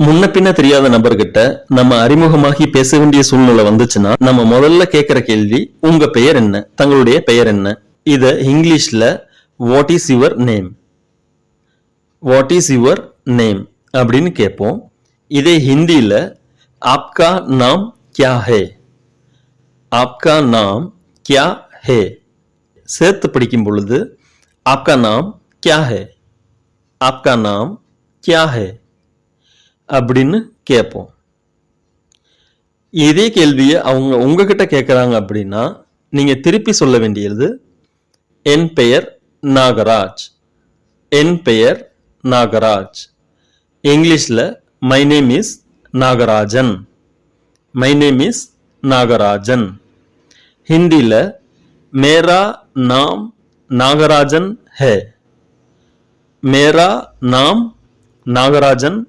முன்ன பின்ன தெரியாத நபர்கிட்ட நம்ம அறிமுகமாகி பேச வேண்டிய சூழ்நிலை வந்துச்சுன்னா நம்ம முதல்ல கேட்கிற கேள்வி உங்க பெயர் என்ன? தங்களுடைய பெயர் என்ன? இத இங்கிலீஷ்ல what is your name what is your name அப்படின்னு கேட்போம் இதே ஹிந்தியில ஆப்கா நாம் கியா ஹே ஆப்கா நாம் கியா ஹே சேர்த்து படிக்கும் பொழுது ஆப்கா நாம் கியா ஹே ஆப்கா நாம் கியா ஹே அப்படின்னு கேட்போம். இதே கேள்வியை அவங்க உங்ககிட்ட கேட்குறாங்க அப்படின்னா நீங்கள் திருப்பி சொல்ல வேண்டியது என் பெயர் நாகராஜ். என் பெயர் நாகராஜ். இங்கிலீஷில் my name is Nagarajan. My name is Nagarajan. ஹிந்தியில் மேரா நாம் நாகராஜன் ஹே. மேரா நாம் நாகராஜன்